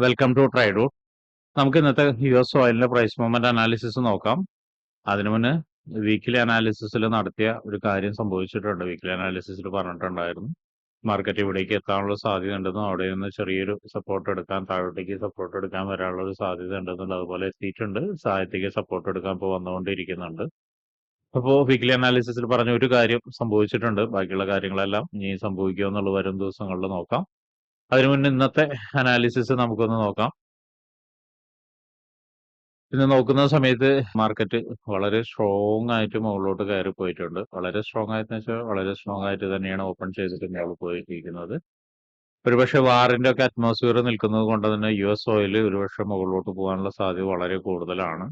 Welcome to trade നമുക്ക് ഇന്നത്തെ U S ഓയിലിന്റെ പ്രൈസ് മൂവ്മെന്റ് അനാലിസിസ് നോക്കാം. അതിനു മുന്നേ വീക്കിലി അനാലിസിസിൽ നടത്തിയ ഒരു കാര്യം സംഭവിച്ചിട്ടുണ്ട്. വീക്കിലി അനാലിസിസിൽ പറഞ്ഞിട്ടുണ്ടായിരുന്നു. മാർക്കറ്റ് ഇവിടേക്ക് എത്താനുള്ള സാധ്യത ഉണ്ടെന്നും അവിടെ നിന്ന് ചെറിയൊരു സപ്പോർട്ട് എടുക്കാൻ താഴോട്ടേക്ക് സപ്പോർട്ട് എടുക്കാൻ വരാനുള്ള ഒരു സാധ്യത ഉണ്ടെന്നും അതുപോലെ എത്തിയിട്ടുണ്ട്. സാഹചര്യത്തേക്ക് സപ്പോർട്ട് എടുക്കാൻ ഇപ്പോൾ വന്നുകൊണ്ടിരിക്കുന്നുണ്ട്. അപ്പോൾ വീക്കിലി അനാലിസിസിൽ പറഞ്ഞ ഒരു കാര്യം സംഭവിച്ചിട്ടുണ്ട്. ബാക്കിയുള്ള കാര്യങ്ങളെല്ലാം ഇനി സംഭവിക്കുമെന്നുള്ള വരും ദിവസങ്ങളിൽ നോക്കാം. അതിനു മുന്നേ ഇന്നത്തെ അനാലിസിസ് നമുക്കൊന്ന് നോക്കാം. ഇന്ന് നോക്കുന്ന സമയത്ത് മാർക്കറ്റ് വളരെ സ്ട്രോങ് ആയിട്ട് മുകളിലോട്ട് കയറി പോയിട്ടുണ്ട്. വളരെ സ്ട്രോങ് ആയിട്ട് വെച്ചാൽ വളരെ സ്ട്രോങ് ആയിട്ട് തന്നെയാണ് ഓപ്പൺ ചെയ്തിട്ട് മുകളിൽ പോയിരിക്കുന്നത്. ഒരുപക്ഷെ വാറിന്റെ ഒക്കെ അറ്റ്മോസ്ഫിയർ നിൽക്കുന്നത് കൊണ്ട് തന്നെ യു എസ് ഓയിൽ ഒരുപക്ഷെ മുകളിലോട്ട് പോകാനുള്ള സാധ്യത വളരെ കൂടുതലാണ്.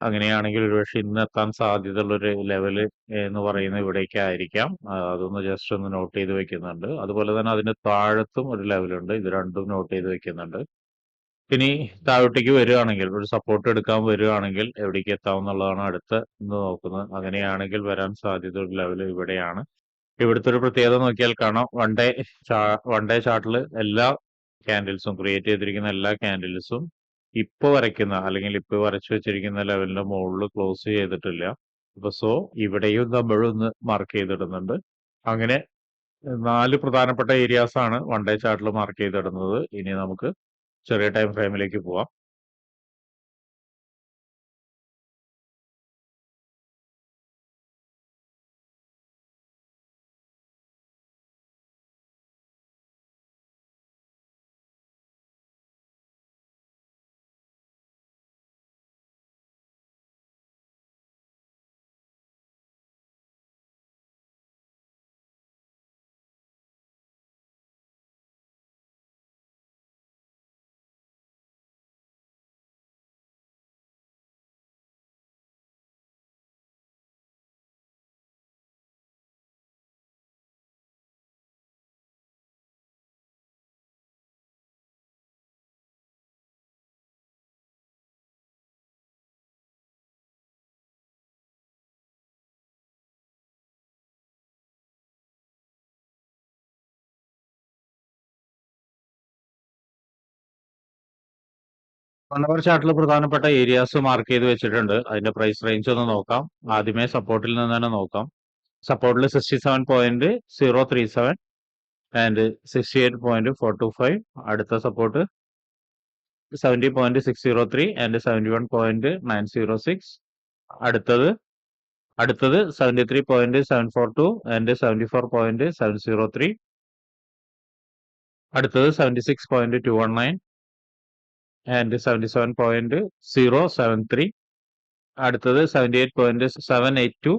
അങ്ങനെയാണെങ്കിൽ ഒരുപക്ഷെ ഇന്ന് എത്താൻ സാധ്യതയുള്ള ഒരു ലെവൽ എന്ന് പറയുന്നത് ഇവിടേക്കായിരിക്കാം. അതൊന്ന് ജസ്റ്റ് ഒന്ന് നോട്ട് ചെയ്ത് വെക്കുന്നുണ്ട്. അതുപോലെ തന്നെ അതിന്റെ താഴത്തും ഒരു ലെവലുണ്ട്. ഇത് രണ്ടും നോട്ട് ചെയ്ത് വെക്കുന്നുണ്ട്. ഇനി താഴോട്ടേക്ക് വരികയാണെങ്കിൽ ഒരു സപ്പോർട്ട് എടുക്കാൻ വരികയാണെങ്കിൽ എവിടേക്ക് എത്താമെന്നുള്ളതാണ് അടുത്ത ഇന്ന് നോക്കുന്നത്. അങ്ങനെയാണെങ്കിൽ വരാൻ സാധ്യത ഒരു ലെവൽ ഇവിടെയാണ്. ഇവിടുത്തെ ഒരു പ്രത്യേകത നോക്കിയാൽ കാണാം വൺ ഡേ വൺ ഡേ ചാർട്ടിൽ എല്ലാ ക്യാൻഡിൽസും ക്രിയേറ്റ് ചെയ്തിരിക്കുന്ന എല്ലാ ക്യാൻഡിൽസും ഇപ്പൊ വരയ്ക്കുന്ന അല്ലെങ്കിൽ ഇപ്പൊ വരച്ചു വെച്ചിരിക്കുന്ന ലെവലിന്റെ മുകളിൽ ക്ലോസ് ചെയ്തിട്ടില്ല. അപ്പൊ സോ ഇവിടെയും നമ്മളൊന്ന് മാർക്ക് ചെയ്തിടുന്നുണ്ട്. അങ്ങനെ നാല് പ്രധാനപ്പെട്ട ഏരിയാസ് ആണ് വൺ ഡേ ചാർട്ടിൽ മാർക്ക് ചെയ്തിടുന്നത്. ഇനി നമുക്ക് ചെറിയ ടൈം ഫ്രെയിമിലേക്ക് പോവാം. അവർ ചാർട്ടിൽ പ്രധാനപ്പെട്ട ഏരിയാസ് മാർക്ക് ചെയ്ത് വെച്ചിട്ടുണ്ട്. അതിന്റെ പ്രൈസ് റേഞ്ച് ഒന്ന് നോക്കാം. ആദ്യമേ സപ്പോർട്ടിൽ നിന്ന് തന്നെ നോക്കാം. സപ്പോർട്ടിൽ sixty seven point zero three seven and sixty eight point four two five അടുത്ത support seventy point six zero three and seventy one point nine zero six അടുത്തത് അടുത്തത് seventy three point seven four two and seventy four point seven zero three അടുത്തത് seventy six point two one nine and seventy seven point zero seven three അടുത്തത് seventy eight point seven eight two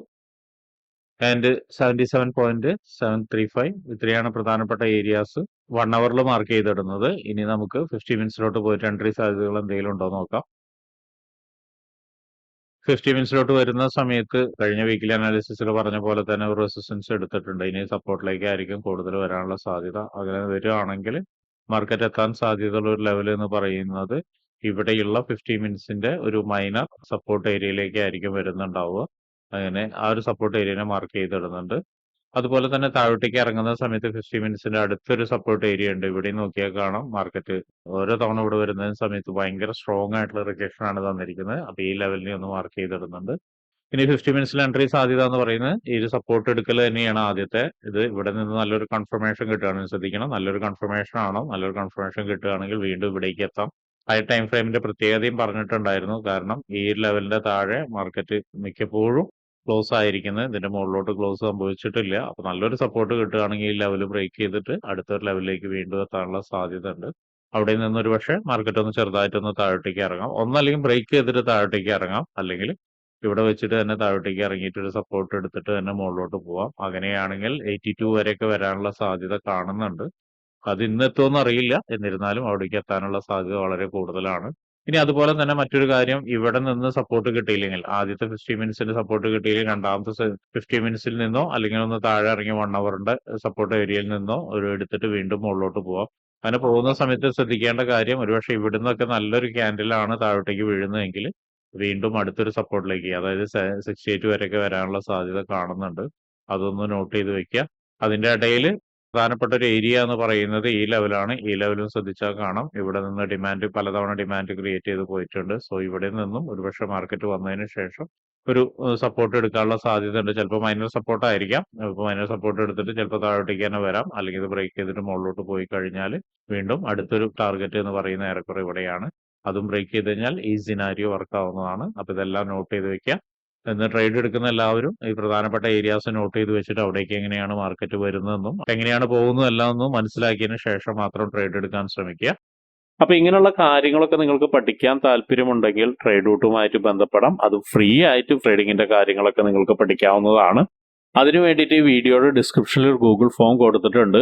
and seventy seven point seven three five ഇത്രയാണ് പ്രധാനപ്പെട്ട areas one അവറിൽ mark ചെയ്തിടുന്നത്. ഇനി നമുക്ക് fifty മിനിറ്റ്സിലോട്ട് പോയിട്ട് entry സാധ്യതകൾ എന്തെങ്കിലും ഉണ്ടോ നോക്കാം. ഫിഫ്റ്റി മിനിറ്റ്സിലോട്ട് വരുന്ന സമയത്ത് കഴിഞ്ഞ വീക്കിലെ അനാലിസിസിൽ പറഞ്ഞ പോലെ തന്നെ റെസിസ്റ്റൻസ് എടുത്തിട്ടുണ്ട്. ഇനി സപ്പോർട്ടിലേക്ക് ആയിരിക്കും കൂടുതൽ വരാനുള്ള സാധ്യത. അങ്ങനെ വരികയാണെങ്കിൽ മാർക്കറ്റ് എത്താൻ സാധ്യതയുള്ള ഒരു ലെവൽ എന്ന് പറയുന്നത് ഇവിടെയുള്ള ഫിഫ്റ്റി മിനിറ്റ്സിന്റെ ഒരു മൈനർ സപ്പോർട്ട് ഏരിയയിലേക്ക് ആയിരിക്കും വരുന്നുണ്ടാവുക. അങ്ങനെ ആ ഒരു സപ്പോർട്ട് ഏരിയനെ മാർക്ക് ചെയ്തിടുന്നുണ്ട്. അതുപോലെ തന്നെ താഴോട്ടേക്ക് ഇറങ്ങുന്ന സമയത്ത് ഫിഫ്റ്റി മിനിറ്റ്സിന്റെ അടുത്തൊരു സപ്പോർട്ട് ഏരിയ ഉണ്ട്. ഇവിടെ നോക്കിയാൽ കാണാം. മാർക്കറ്റ് ഓരോ തവണ ഇവിടെ വരുന്ന സമയത്ത് ഭയങ്കര സ്ട്രോങ് ആയിട്ടുള്ള റിജക്ഷൻ ആണ് തന്നിരിക്കുന്നത്. അപ്പൊ ഈ ലെവലിനെ ഒന്ന് മാർക്ക് ചെയ്തിടുന്നുണ്ട്. ഇനി ഫിഫ്റ്റി മിനിറ്റ്സിൽ എൻട്രി സാധ്യത എന്ന് പറയുന്നത് ഈ ഒരു സപ്പോർട്ട് എടുക്കൽ തന്നെയാണ് ആദ്യത്തെ. ഇത് ഇവിടെ നിന്ന് നല്ലൊരു കൺഫർമേഷൻ കിട്ടുകയാണെങ്കിൽ ശ്രദ്ധിക്കണം. നല്ലൊരു കൺഫർമേഷൻ ആണോ നല്ലൊരു കൺഫർമേഷൻ കിട്ടുകയാണെങ്കിൽ വീണ്ടും ഇവിടേക്ക് എത്താം. ഹൈ ടൈം ഫ്രെയിമിന്റെ പ്രത്യേകതയും പറഞ്ഞിട്ടുണ്ടായിരുന്നു. കാരണം ഈ ലെവലിന്റെ താഴെ മാർക്കറ്റ് മിക്കപ്പോഴും ക്ലോസ് ആയിരിക്കുന്നത് ഇതിന്റെ മുകളിലോട്ട് ക്ലോസ് സംഭവിച്ചിട്ടില്ല. അപ്പൊ നല്ലൊരു സപ്പോർട്ട് കിട്ടുകയാണെങ്കിൽ ഈ ലെവൽ ബ്രേക്ക് ചെയ്തിട്ട് അടുത്തൊരു ലെവലിലേക്ക് വീണ്ടും എത്താനുള്ള സാധ്യത ഉണ്ട് അവിടെ നിന്നൊരു പക്ഷേ മാർക്കറ്റ് ഒന്ന് ചെറുതായിട്ടൊന്ന് താഴോട്ടേക്ക് ഇറങ്ങാം. ഒന്നല്ലെങ്കിൽ ബ്രേക്ക് ചെയ്തിട്ട് താഴോട്ടേക്ക് ഇറങ്ങാം. അല്ലെങ്കിൽ ഇവിടെ വെച്ചിട്ട് തന്നെ താഴോട്ടേക്ക് ഇറങ്ങിയിട്ട് ഒരു സപ്പോർട്ട് എടുത്തിട്ട് തന്നെ മുകളിലോട്ട് പോവാം. അങ്ങനെയാണെങ്കിൽ എയ്റ്റി ടു വരെയൊക്കെ വരാനുള്ള സാധ്യത കാണുന്നുണ്ട്. അത് ഇന്ന് അറിയില്ല. എന്നിരുന്നാലും അവിടേക്ക് എത്താനുള്ള സാധ്യത വളരെ കൂടുതലാണ്. ഇനി അതുപോലെ തന്നെ മറ്റൊരു കാര്യം ഇവിടെ നിന്ന് സപ്പോർട്ട് കിട്ടിയില്ലെങ്കിൽ ആദ്യത്തെ ഫിഫ്റ്റി മിനിറ്റ്സിന്റെ സപ്പോർട്ട് കിട്ടിയില്ലെങ്കിൽ രണ്ടാമത്തെ ഫിഫ്റ്റി മിനിറ്റ്സിൽ നിന്നോ അല്ലെങ്കിൽ ഒന്ന് താഴെ ഇറങ്ങി വൺ അവറിന്റെ സപ്പോർട്ട് ഏരിയയിൽ നിന്നോ ഒരു എടുത്തിട്ട് വീണ്ടും മുകളിലോട്ട് പോവാം. അങ്ങനെ പോകുന്ന സമയത്ത് ശ്രദ്ധിക്കേണ്ട കാര്യം ഒരുപക്ഷെ ഇവിടുന്നൊക്കെ നല്ലൊരു ക്യാൻഡിലാണ് താഴോട്ടേക്ക് വീഴുന്നതെങ്കിൽ വീണ്ടും അടുത്തൊരു സപ്പോർട്ടിലേക്ക് അതായത് സിക്സ്റ്റി എയ്റ്റ് വരെയൊക്കെ വരാനുള്ള സാധ്യത കാണുന്നുണ്ട്. അതൊന്ന് നോട്ട് ചെയ്ത് വെക്കുക അതിന്റെ ഇടയിൽ പ്രധാനപ്പെട്ട ഒരു ഏരിയ എന്ന് പറയുന്നത് ഈ ലെവലാണ് ഈ ലെവലും ശ്രദ്ധിച്ചാൽ കാണാം. ഇവിടെ നിന്ന് ഡിമാൻഡ് പലതവണ ഡിമാൻഡ് ക്രിയേറ്റ് ചെയ്ത് പോയിട്ടുണ്ട്. സോ ഇവിടെ നിന്നും ഒരുപക്ഷെ മാർക്കറ്റ് വന്നതിന് ശേഷം ഒരു സപ്പോർട്ട് എടുക്കാനുള്ള സാധ്യത ഉണ്ട്. ചിലപ്പോൾ മൈനർ സപ്പോർട്ട് ആയിരിക്കാം. ഇപ്പോൾ മൈനർ സപ്പോർട്ട് എടുത്തിട്ട് ചിലപ്പോൾ താഴോട്ടേക്ക് തന്നെ വരാം. അല്ലെങ്കിൽ ഇത് ബ്രേക്ക് ചെയ്തിട്ട് മുകളിലോട്ട് പോയി കഴിഞ്ഞാൽ വീണ്ടും അടുത്തൊരു ടാർഗറ്റ് എന്ന് പറയുന്ന ഏറെക്കുറെ ഇവിടെയാണ്. അതും ബ്രേക്ക് ചെയ്ത് കഴിഞ്ഞാൽ ഈ സിനാരിയോ വർക്ക് ആവുന്നതാണ്. അപ്പോൾ ഇതെല്ലാം നോട്ട് ചെയ്ത് വെക്കുക എന്ന് ട്രേഡ് എടുക്കുന്ന എല്ലാവരും ഈ പ്രധാനപ്പെട്ട ഏരിയാസ് നോട്ട് ചെയ്ത് വെച്ചിട്ട് അവിടേക്ക് എങ്ങനെയാണ് മാർക്കറ്റ് വരുന്നതെന്നും എങ്ങനെയാണ് പോകുന്നതും എല്ലാം ഒന്നും മനസ്സിലാക്കിയതിന് ശേഷം മാത്രം ട്രേഡ് എടുക്കാൻ ശ്രമിക്കുക അപ്പൊ ഇങ്ങനെയുള്ള കാര്യങ്ങളൊക്കെ നിങ്ങൾക്ക് പഠിക്കാൻ താല്പര്യമുണ്ടെങ്കിൽ ട്രേഡ് റൂട്ടുമായിട്ട് ബന്ധപ്പെടാം. അത് ഫ്രീ ആയിട്ട് ട്രേഡിങ്ങിന്റെ കാര്യങ്ങളൊക്കെ നിങ്ങൾക്ക് പഠിക്കാവുന്നതാണ്. അതിനു വേണ്ടിയിട്ട് ഈ വീഡിയോയുടെ ഡിസ്ക്രിപ്ഷനിൽ ഒരു ഗൂഗിൾ ഫോം കൊടുത്തിട്ടുണ്ട്.